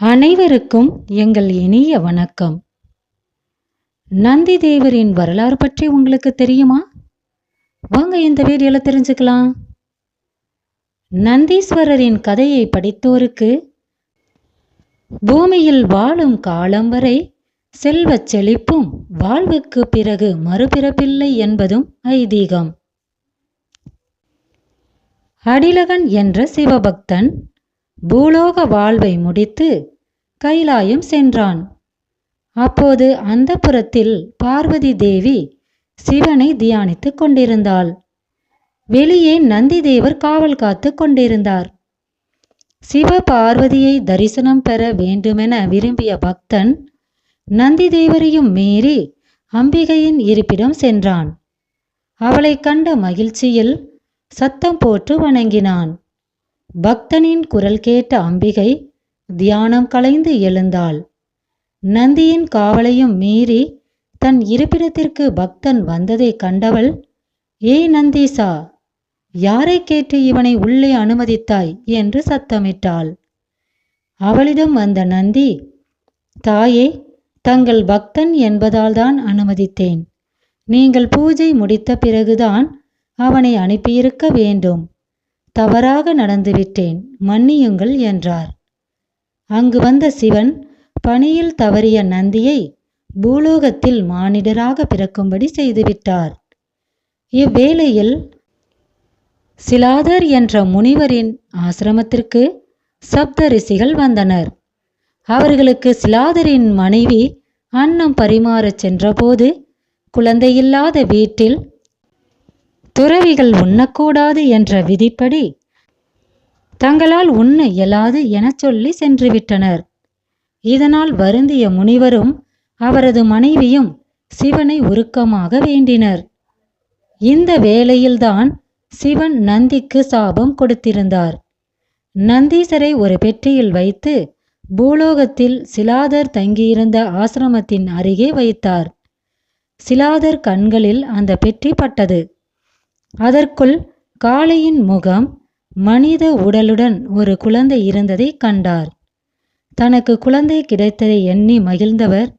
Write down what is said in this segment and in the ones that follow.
அனைவருக்கும் எங்கள் இனிய வணக்கம். நந்தி தேவரின் வரலாறு பற்றி உங்களுக்கு தெரியுமா? வாங்க இந்த வீடியோல தெரிஞ்சுக்கலாம். நந்தீஸ்வரரின் கதையை படித்தோருக்கு பூமியில் வாழும் காலம் வரை செல்வச் செழிப்பும் வாழ்வுக்கு பிறகு மறுபிறப்பில்லை என்பதும் ஐதீகம். அடிலகன் என்ற சிவபக்தன் பூலோக வாழ்வை முடித்து கைலாயம் சென்றான். அப்போது அந்த புறத்தில் பார்வதி தேவி சிவனை தியானித்துக் கொண்டிருந்தாள். வெளியே நந்திதேவர் காவல் காத்து கொண்டிருந்தார். சிவ பார்வதியை தரிசனம் பெற வேண்டுமென விரும்பிய பக்தன் நந்திதேவரையும் மீறி அம்பிகையின் இருப்பிடம் சென்றான். அவளை கண்ட மகிழ்ச்சியில் சத்தம் போட்டு வணங்கினான். பக்தனின் குரல் கேட்ட அம்பிகை தியானம் கலைந்து எழுந்தாள். நந்தியின் காவலையும் மீறி தன் இருப்பிடத்திற்கு பக்தன் வந்ததை கண்டவள் ஏய் நந்தீசா யாரை கேட்டு இவனை உள்ளே அனுமதித்தாய்? என்று சத்தமிட்டாள். அவளிடம் வந்த நந்தி தாயே தங்கள் பக்தன் என்பதால்தான் அனுமதித்தேன். நீங்கள் பூஜை முடித்த பிறகுதான் அவனை அனுப்பியிருக்க வேண்டும். தவறாக நடந்துவிட்டேன் மன்னியுங்கள் என்றார். அங்கு வந்த சிவன் பணியில் தவறிய நந்தியை பூலோகத்தில் மானிடராக பிறக்கும்படி செய்துவிட்டார். இவ்வேளையில் சிலாதர் என்ற முனிவரின் ஆசிரமத்திற்கு சப்த ரிஷிகள் வந்தனர். அவர்களுக்கு சிலாதரின் மனைவி அன்னம் பரிமாறச் சென்றபோது குழந்தையில்லாத வீட்டில் துறவிகள் உண்ணக்கூடாது என்ற விதிப்படி தங்களால் உண்ண இயலாது எனச் சொல்லி சென்றுவிட்டனர். இதனால் வருந்திய முனிவரும் அவரது மனைவியும் சிவனை உருக்கமாக வேண்டினர். இந்த வேளையில்தான் சிவன் நந்திக்கு சாபம் கொடுத்திருந்தார். நந்தீசரை ஒரு பெட்டியில் வைத்து பூலோகத்தில் சிலாதர் தங்கியிருந்த ஆசிரமத்தின் அருகே வைத்தார். சிலாதர் கண்களில் அந்த பெட்டி பட்டது. அதற்குள் காளையின் முகம் மனித உடலுடன் ஒரு குழந்தை இருந்ததை கண்டார். தனக்கு குழந்தை கிடைத்ததை எண்ணி மகிழ்ந்தவர்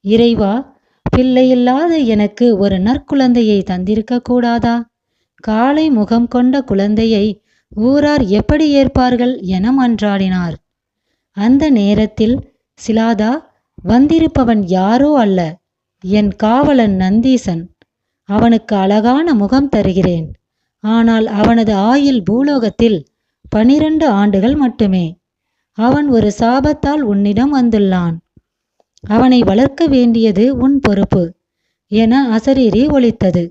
இறைவா பிள்ளையில்லாத எனக்கு ஒரு நற்குழந்தையை தந்திருக்க கூடாதா? காளை முகம் கொண்ட குழந்தையை ஊரார் எப்படி ஏற்பார்கள் என மன்றாடினார். அந்த நேரத்தில் சிலாதா வந்திருப்பவன் யாரோ அல்ல. என் காவலன் நந்தீசன். அவனுக்கு அழகான முகம் தருகிறேன். ஆனால் அவனது ஆயுள் பூலோகத்தில் பனிரெண்டு ஆண்டுகள் மட்டுமே. அவன் ஒரு சாபத்தால் உன்னிடம் வந்துள்ளான். அவனை வளர்க்க வேண்டியது உன் பொறுப்பு என அசரீரி ஒலித்தது.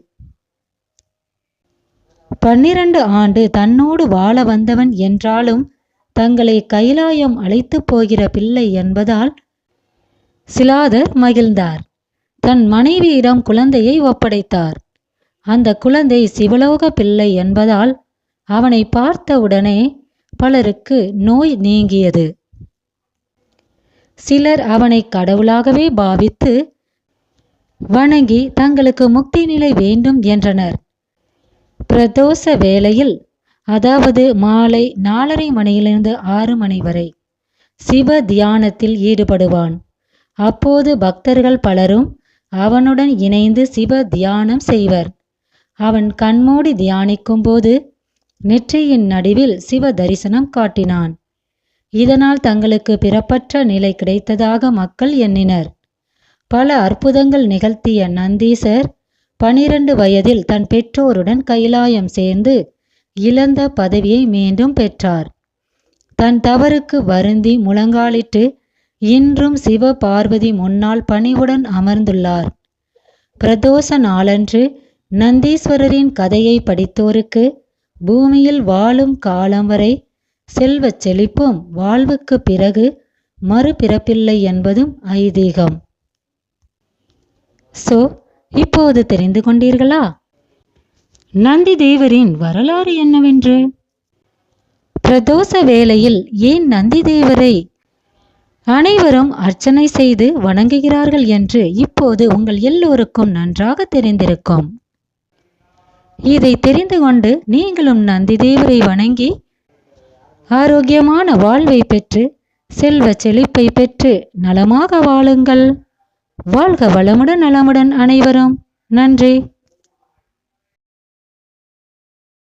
பன்னிரண்டு ஆண்டு தன்னோடு வாழ வந்தவன் என்றாலும் தங்களை கைலாயம் அழைத்து போகிற பிள்ளை என்பதால் சிலாதர் மகிழ்ந்தார். தன் மனைவியிடம் குழந்தையை ஒப்படைத்தார். அந்த குழந்தை சிவலோக பிள்ளை என்பதால் அவனை பார்த்தவுடனே பலருக்கு நோய் நீங்கியது. சிலர் அவனை கடவுளாகவே பாவித்து வணங்கி தங்களுக்கு முக்தி நிலை வேண்டும் என்றனர். பிரதோஷ வேளையில் அதாவது மாலை நாலரை மணியிலிருந்து ஆறு மணி வரை சிவ தியானத்தில் ஈடுபடுவான். அப்போது பக்தர்கள் பலரும் அவனுடன் இணைந்து சிவ தியானம் செய்வர். அவன் கண்மூடி தியானிக்கும் போது நெற்றியின் நடுவில் சிவ தரிசனம் காட்டினான். இதனால் தங்களுக்கு பிறப்பற்ற நிலை கிடைத்ததாக மக்கள் எண்ணினர். பல அற்புதங்கள் நிகழ்த்திய நந்தீசர் பனிரெண்டு வயதில் தன் பெற்றோருடன் கைலாயம் சேர்ந்து இழந்த பதவியை மீண்டும் பெற்றார். தன் தவறுக்கு வருந்தி முழங்காலிட்டு இன்றும் சிவ பார்வதி முன்னால் பணிவுடன் அமர்ந்துள்ளார். பிரதோஷ நாளன்று நந்தீஸ்வரரின் கதையை படித்தோருக்கு பூமியில் வாழும் காலம் வரை செல்வச் செழிப்பும் வாழ்வுக்கு பிறகு மறுபிறப்பில்லை என்பதும் ஐதீகம். சோ இப்போது தெரிந்து கொண்டீர்களா? நந்தி தேவரின் வரலாறு என்னவென்று? பிரதோஷ வேளையில் ஏன் நந்தி தேவரை அனைவரும் அர்ச்சனை செய்து வணங்குகிறார்கள் என்று இப்போது உங்கள் எல்லோருக்கும் நன்றாக தெரிந்திருக்கும். இதை தெரிந்து கொண்டு நீங்களும் நந்தி தேவரை வணங்கி ஆரோக்கியமான வாழ்வை பெற்று செல்வச் செழிப்பை பெற்று நலமாக வாழுங்கள். வாழ்க வளமுடன் நலமுடன் அனைவரும். நன்றி.